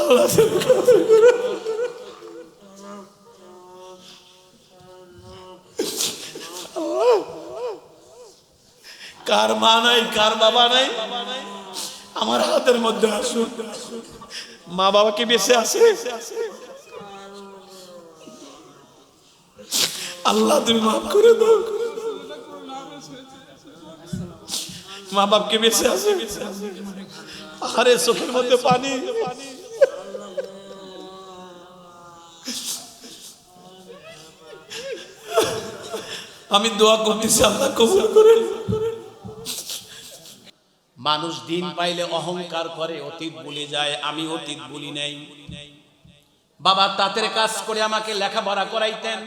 আল্লাহ কার মা নাই, কার বাবা নাই? আমার হাতের মধ্যে আসুন মা বাবা কি বেঁচে আছে? আল্লাহ, তুমি মাফ করে দাও। মা বাপকে বেঁচে আছে? আরে চোখের মধ্যে পানি। আমি দোয়া করতেছি, আল্লাহ কবুল করেন। মানুষ দিন পাইলে অহংকার করে, অতীত ভুলে যায়, আমি অতীত ভুলি নাই। বাবা, তাঁতের কাজ করে আমাকে লেখাপড়া করাইতেন।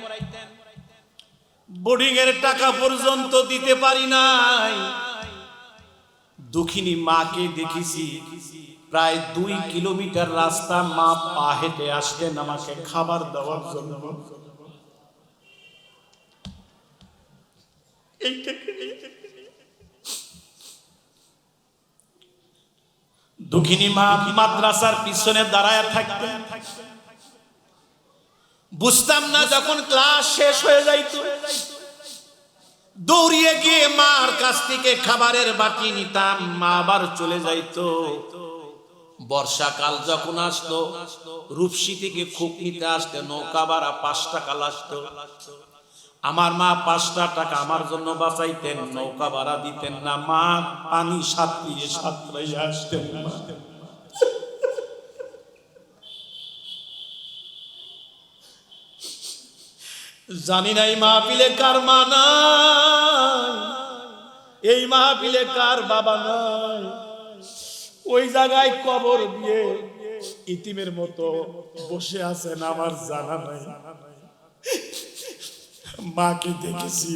বোর্ডিং এর টাকা পর্যন্ত দিতে পারি নাই। দুঃখিনী মাকে দেখেছি। প্রায় দুই কিলোমিটার রাস্তা মা পা হেঁটে আসতেন আমাকে খাবার দেওয়ার জন্য। দুঃখিনী মা মাদ্রাসার পিছনে দাঁড়ায় থাকতেন। বুঝতাম না যখন ক্লাস শেষ হয়ে যাইত। দৌড়িয়ে গিয়ে মার কাছ থেকে খাবারের বাটি নিতাম, মা আবার চলে যাইতো। বর্ষাকাল যখন আসতো, রূপসী থেকে খুব নিতে আসতে নৌকা ভাড়া পাঁচ টাকা লাগতো আমার মা পাঁচটা টাকা আমার জন্য বাঁচাইতেন, নৌকা ভাড়া দিতেন না, মা পানি সাঁতরিয়ে সাঁতরাইয়ে আসতেন জানি না এই মাহফিলে কার মা নাই। এই মাহফিলে কার বাবা নাই। ওই জায়গায় কবর দিয়ে ইতিমের মতো বসে আছেন আমার জানা নাই। মাকে দেখেছি।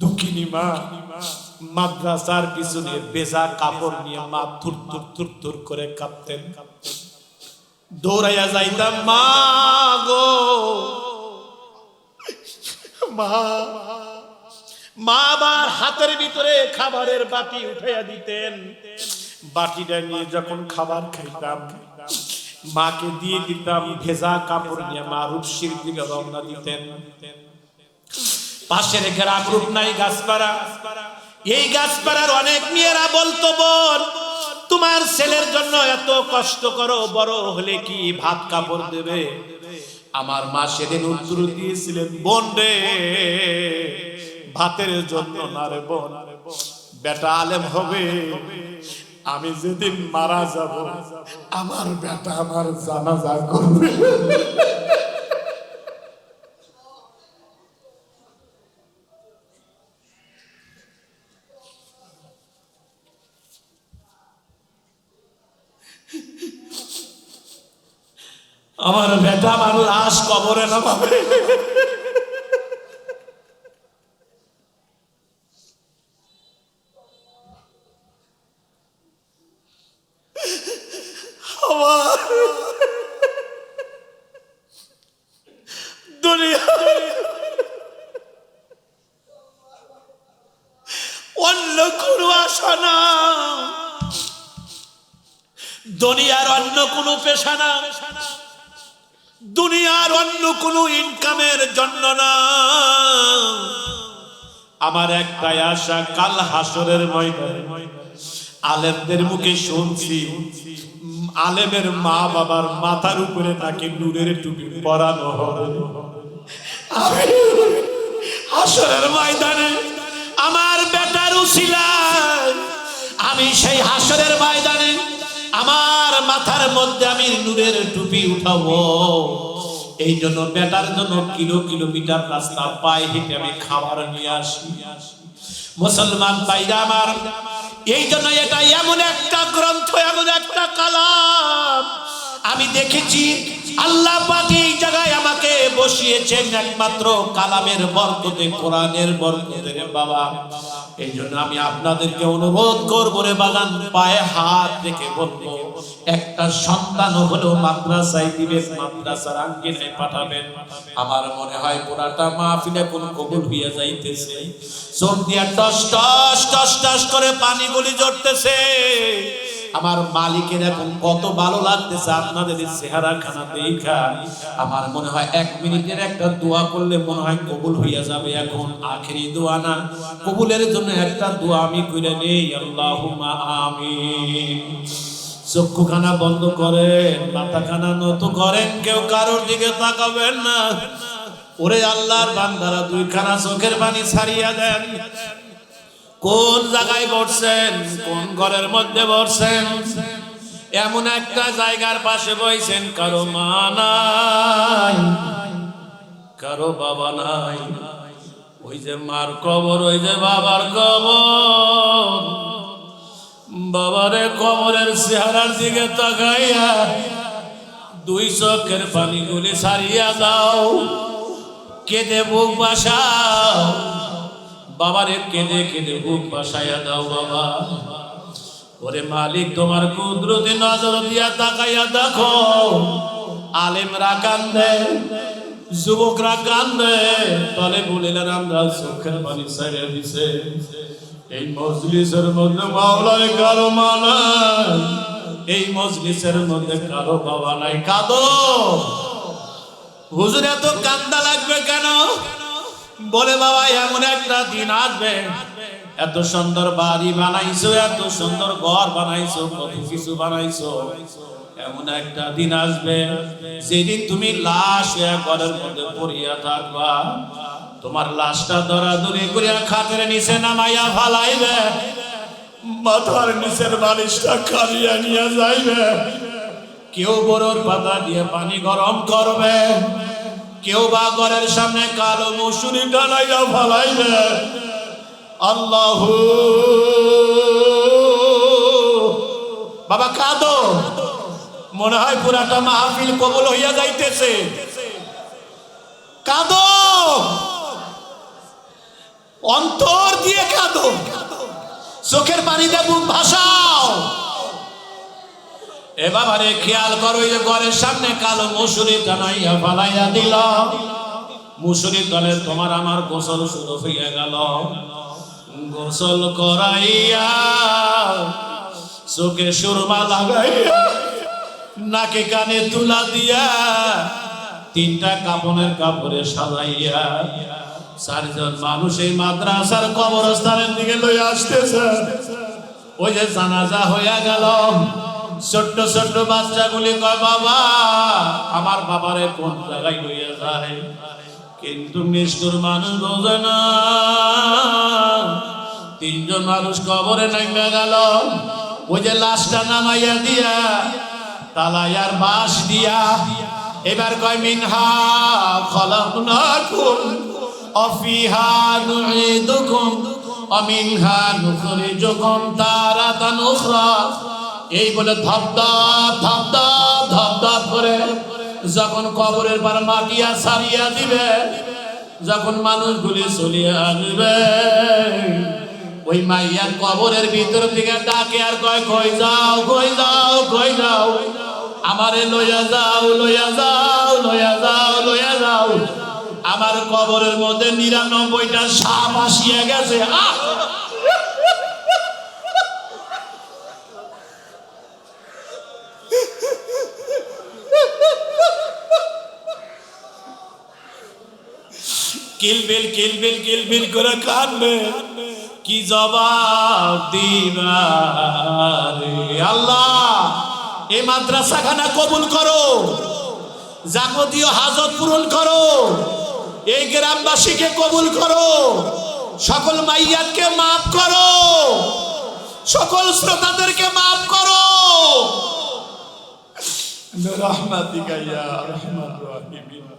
দুঃখিনী মা, মাদ্রাসার পিছনে বেজা কাপড় নিয়ে মা থুর থুর থুর থুর করে কাঁপতেন। দৌড়াইয়া যাইতাম, মা গো মা মা আবার হাতের ভিতরে খাবারের বাটি উঠাইয়া দিতেন। বাটিটা নিয়ে যখন খাবার খাইতাম, মাকে দিয়ে দিতাম ভেজা কাপড় নিয়ে মা রূপসীর দিকে রওনা দিতেন। পাশের গ্রাম রূপ নাই গাছপাড়া। এই গাছপাড়ার অনেক মেয়েরা বলতো, বোন, তোমার ছেলের জন্য এত কষ্ট করো, বড় হলে কি ভাত কাপড় দেবে? আমার মা সেদিন উত্তর দিয়েছিলেন বোন রে ভাতের জন্য না রে বোন, বেটা আলেম হবে, আমি যেদিন মারা যাব, আমার বেটা আমার জানাজা করবে। আমার বেটা আমার লাশ কবরে নামাবে আমার অন্য কোনো আশা না। অন্য কোনো পেশা না। দুনিয়ার অন্য কোনো ইনকামের জন্য না। আমার একটাই আশা, কাল হাসরের ময়দানে আলেমদের মুখে শুনছি, আলেমের মা বাবার মাথার উপরে তাকে নূরের টুপি পরানো হবে। হাসরের ময়দানে আমার বেটার উসিলায় আমি সেই হাসরের ময়দানে আমার মাথার মধ্যে আমি নূরের টুপি উঠাবো। এই জন্য বেটার জন্য কিলো কিলোমিটার রাস্তা পায়ে হেঁটে আমি খাবার নিয়ে আসি। মুসলমান ভাইরা আমার, এই জন্য এটা এমন একটা গ্রন্থ, এমন একটা কালাম। আমি দেখেছি, আল্লাহ পাক এই জায়গায় আমাকে বসিয়েছেন একমাত্র কালামের বরকতে, কোরআনের বরকতে। বাবা এই জন্য আমি আপনাদেরকে অনুরোধ করব রে বাগান, পায়ে হাত রেখে বলব, একটা সন্তান হলো মাদ্রাসায় দিবেন, মাদ্রাসার আঙ্গিনায় পাঠাবেন। আমার মনে হয় পুরাটা মাহফিলে কোন কবুল হইয়া যাইতেছে। চোখ দিয়া টস টস টস টস করে পানি গুলি জড়তেছে আমার মালিকের এখন কত ভালো লাগতেছে, আপনাদের চেহারা খানা দেখা আমার মনে হয় এক মিনিটের একটা দোয়া করলে মনে হয় কবুল হইয়া যাবে। এখন আখেরি দোয়া না, কবুলের জন্য একটা দোয়া আমি কইরে নেই। আল্লাহুম্মা আমিন। চক্ষুখানা বন্ধ করেন, মাথাখানা নত করেন, কেউ কারোর দিকে তাকাবেন না। ওরে আল্লাহর বান্দারা দুইখানা চোখের পানি ছাড়িয়া দেন। কোন জায়গায় বসছেন? কোন ঘরের মধ্যে বসছেন? এমন একটা জায়গার পাশে বইছেন, কারও মা নাই, কারও বাবা নাই। ওই যে মার কবর, ওই যে বাবার কবর। বাবারে কবরের চেহারার দিকে তাকাইয়া দুই চোখের পানিগুলি সারিয়া দাও, কেঁদে বুক বাসাও। বাবারে কেঁদে কেঁদে বুক বাসাইয়া দাও বাবা। ওরে মালিক, তোমার কুদরতি নজর দিয়া তাকাইয়া দেখো। আলেমরা কান্দে, যুবকরা কান্দে, তলে বলিলেন আমরা চোখের পানি ছেড়ে দিছে। এই মজলিসের মধ্যে মাওলায় কারও মানায় এই মজলিসের মধ্যে কারও বাবা নাই। কাঁদো। হুজুর, এত কান্দা লাগবে কেন? বলে বাবা, এমন একটা দিন আসবে। এত সুন্দর বাড়ি বানাইছো, এত সুন্দর ঘর বানাইছো, কত কিছু বানাইছো। এমন একটা দিন আসবে, যেদিন তুমি লাশ ঘরের মধ্যে পড়িয়া থাকবা। তোমার লাশটা দরাদরি করিয়া খাতের নিচে নামাইয়া ফালাইবে। মাথার নিচের বালিশটা কারিয়া নিয়ে যাইবে। কেউ বড়র পাতা দিয়ে পানি গরম করবে। কেউ বা ঘরের সামনে কালো মুসুরি টানাইয়া ফালাইবে। আল্লাহ। বাবা, কাঁদো। মনে হয় পুরাটা মাহফিল কবল হইয়া যাইতেছে। কাঁদো। অন্তর দিয়ে কাঁদো। চোখের পানিতে বুক ভাসাও। এ বাবারে খেয়াল করো যে ঘরের সামনে কালো মুসুরি টানাইয়া ফালাইয়া দিল। মুসুরি তলে তোমার আমার গোসল শুরু হইয়া গেল। গোসল করাইয়া চোখে সুরমা লাগাইয়া নাকে কানে তুলা দিয়া তিনটা কাপনের কাপড়ে সাজাইয়া চারজন মানুষ এই মাদ্রাসার কবরস্থানের দিকে লই আসতেছে। ওই যে জানাজা হইয়া গেল। ছোট্ট ছোট্ট বাচ্চাগুলি কয়, বাবা, আমার বাবারে কোন জায়গায় লইয়া যায়? কিন্তু নিষ্ঠুর মানুষ বোঝে না। তিনজন মানুষ কবরে নামে গেল। ওই যে লাশটা নামাইয়া দিয়া, তালাইয়ার বাঁশ দিয়া। এবার কয়, মিনহা খলাকনাকুম অফিহা নুঈদুকুম অমিনহা নুখরিজুকুম তারাতান উখরা। এই বলে ধপ ধপ ধপ ধপ ধপ ধপ করে যখন কবরের পর মাটিয়া সারিয়া দিবে, যখন মানুষগুলি চলিয়ে আসবে, ওই মাইয়ার কবরের ভিতর থেকে ডাকে আর কয়, কই যাও কই যাও কই যাও, আমারে লইয়া যাও লইয়া যাও লইয়া যাও লইয়া যাও আমার কবরের মধ্যে নিরানব্বইটা সাপ আসিয়া গেছে আহ! কিলবিল কিলবিল কিলবিল করে কানবে কি জবাব দিবারে আল্লাহ? এই মাদ্রাসাখানা কবুল করো। যাবতীয় হাজত পূরণ করো। এই গ্রামবাসীকে কবুল করো। সকল মাইয়াতকে মাফ করো। সকল শ্রোতাদেরকে মাফ করো। রহমাতিকা ইয়া রহমান রাহিমিন